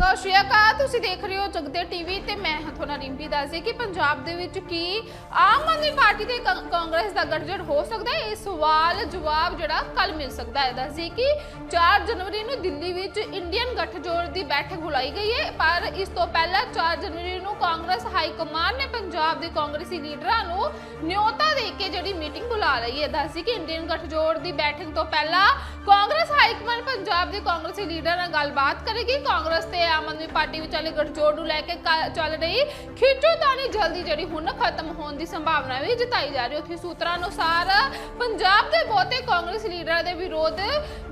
ਸਤਿ ਸ਼੍ਰੀ ਅਕਾਲ ਤੁਸੀਂ ਦੇਖ ਰਹੇ ਹੋ ਜਗਦੇ ਟੀਵੀ ਤੇ ਮੈਂ ਹਾਂ ਤੁਹਾਡਾ ਰਿੰਪੀ ਦੱਸਦੇ ਕਿ ਪੰਜਾਬ ਦੇ ਵਿੱਚ ਕੀ ਆਮ ਆਦਮੀ ਪਾਰਟੀ ਤੇ ਕ, ਕਾਂਗਰਸ ਦਾ ਗੱਠਜੋੜ ਹੋ ਸਕਦਾ ਹੈ? ਇਹ ਸਵਾਲ ਜਵਾਬ ਜਿਹੜਾ ਕੱਲ ਮਿਲ ਸਕਦਾ ਹੈ। ਦੱਸਦੇ ਕਿ 4 ਜਨਵਰੀ ਨੂੰ ਦਿੱਲੀ ਵਿੱਚ ਇੰਡੀਅਨ ਗਠਜੋੜ ਦੀ ਬੈਠਕ ਬੁਲਾਈ ਗਈ ਹੈ। ਪਰ ਇਸ ਤੋਂ ਪਹਿਲਾਂ 4 ਜਨਵਰੀ ਨੂੰ ਕਾਂਗਰਸ ਹਾਈ ਕਮਾਨ ਨੇ ਪੰਜਾਬ ਦੇ ਕਾਂਗਰਸੀ ਲੀਡਰਾਂ ਨੂੰ ਨਿਯੋਤਾ ਦੇ ਕੇ ਜਿਹੜੀ ਮੀਟਿੰਗ ਬੁਲਾ ਲਈ ਹੈ। ਦੱਸਦੀ ਕਿ ਇੰਡੀਅਨ ਗੱਠਜੋੜ ਦੀ ਬੈਠਕ ਤੋਂ ਪਹਿਲਾਂ ਕਾਂਗਰਸ ਹਾਈ ਕਮਾਨ ਪੰਜਾਬ ਦੇ ਕਾਂਗਰਸੀ ਲੀਡਰਾਂ ਨਾਲ ਗੱਲਬਾਤ ਕਰੇਗੀ। ਕਾਂਗਰਸ ਤੇ ਆਮ ਆਦਮੀ ਪਾਰਟੀ ਵਿਚਾਲੇ ਗਠਜੋੜ ਨੂੰ ਲੈ ਕੇ ਚੱਲ ਰਹੀ ਖਿੱਚੋਤਾਣੀ ਜਲਦੀ ਜਿਹੜੀ ਹੁਣ ਖਤਮ ਹੋਣ ਦੀ ਸੰਭਾਵਨਾ ਵੀ ਜਤਾਈ ਜਾ ਰਹੀ ਹੈ। ਉੱਥੇ ਸੂਤਰਾਂ ਅਨੁਸਾਰ ਪੰਜਾਬ ਦੇ ਬਹੁਤੇ ਕਾਂਗਰਸ ਲੀਡਰਾਂ ਦੇ ਵਿਰੋਧ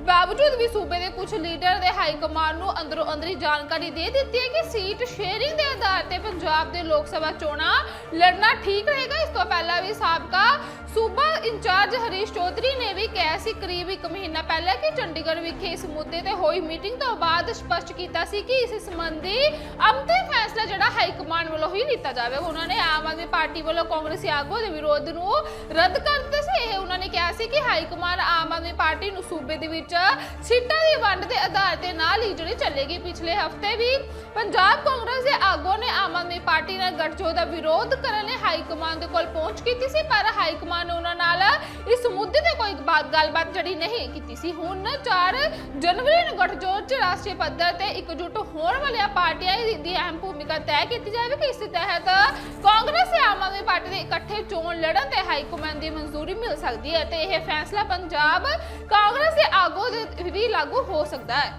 ਬਾਵਜੂਦ ਵੀ ਸੂਬੇ ਦੇ ਕੁਝ ਲੀਡਰ ਦੇ ਹਾਈ ਕਮਾਂਡ ਨੂੰ ਅੰਦਰੋਂ ਅੰਦਰੀ ਜਾਣਕਾਰੀ ਦੇ ਦਿੱਤੀ ਹੈ ਕਿ ਸੀਟ ਸ਼ੇਅਰਿੰਗ ਦੇ ਆਧਾਰ ਤੇ ਪੰਜਾਬ ਦੇ ਲੋਕ ਸਭਾ ਚੋਣਾਂ ਲੜਨਾ ਠੀਕ ਰਹੇਗਾ। ਇਸ ਤੋਂ ਪਹਿਲਾਂ ਵੀ ਸਾਬਕਾ ਸੂਬਾ ਇੰਚਾਰਜ ਹਰੀਸ਼ ਚੌਧਰੀ ਨੇ ਵੀ ਕਿਹਾ ਸੀ, ਕਰੀਬ ਇੱਕ ਮਹੀਨਾ ਪਹਿਲਾਂ ਕਿ ਚੰਡੀਗੜ੍ਹ ਵਿਖੇ ਇਸ ਮੁੱਦੇ ਤੇ ਹੋਈ ਮੀਟਿੰਗ ਤੋਂ ਬਾਅਦ ਸਪਸ਼ਟ ਕੀਤਾ ਸੀ ਕਿ ਇਸ ਸੰਬੰਧੀ ਅੰਤਿਮ ਫੈਸਲਾ ਜਿਹੜਾ ਹਾਈ ਕਮਾਂਡ ਵੱਲੋਂ ਹੀ ਲਿੱਤਾ ਜਾਵੇਗਾ ਉਹਨਾਂ ਨੇ ਆਮ ਆਦਮੀ ਪਾਰਟੀ ਵੱਲੋਂ ਕਾਂਗਰਸੀ ਆਗੂਆਂ ਦੇ ਵਿਰੋਧ ਨੂੰ ਰੱਦ ਕਰ ਦਿੱਤਾ ਸੀ। ਇਹ ਨੇ ਕਿਹਾ ਸੀ ਕਿ high command Aam Aadmi Party ਨੂੰ ਸੂਬੇ ਦੇ ਵਿੱਚ ਸੀਟਾਂ ਦੀ ਵੰਡ ਦੇ ਆਧਾਰ ਤੇ ਨਾਲ ਹੀ ਜਿਹੜੀ ਚੱਲੇਗੀ ਪਿਛਲੇ ਹਫ਼ਤੇ ਵੀ। ਪੰਜਾਬ ਕਾਂਗਰਸ ਦੇ ਆਗੂਆਂ ਨੇ ਆਮ ਆਦਮੀ ਪਾਰਟੀ ਨਾਲ ਗਠਜੋੜ ਦਾ ਵਿਰੋਧ ਕਰਨ ਲਈ ਹਾਈ ਕਮਾਂਡ ਦੇ ਕੋਲ ਪਹੁੰਚ ਕੀਤੀ ਸੀ, ਪਰ ਹਾਈ ਕਮਾਂਡ ਨੇ ਉਹਨਾਂ ਨਾਲ ਇਸ ਗੱਲਬਾਤ ਜਿਹੜੀ ਨਹੀਂ ਕੀਤੀ ਸੀ। ਹੁਣ 4 ਜਨਵਰੀ ਨੂੰ ਗੱਠਜੋੜ ਚ ਰਾਸ਼ਟਰੀ ਪੱਧਰ ਤੇ ਇਕਜੁੱਟ ਹੋਣ ਵਾਲੀਆਂ ਪਾਰਟੀਆਂ ਦੀ ਦੀ ਅਹਿਮ ਭੂਮਿਕਾ ਤੈਅ ਕੀਤੀ ਜਾਵੇਗੀ ਇਸ ਤਹਿਤ ਕਾਂਗਰਸ ਤੇ ਆਮ ਆਦਮੀ ਪਾਰਟੀ ਦੇ ਇਕੱਠੇ ਚੋਣ ਲੜਨ ਤੇ ਹਾਈ ਦੀ ਮਨਜ਼ੂਰੀ ਮਿਲ ਸਕਦੀ ਹੈ ਤੇ ਇਹ ਫੈਸਲਾ ਪੰਜਾਬ ਕਾਂਗਰਸ ਦੇ ਆਗੂ ਦੇ ਵੀ ਲਾਗੂ ਹੋ ਸਕਦਾ ਹੈ।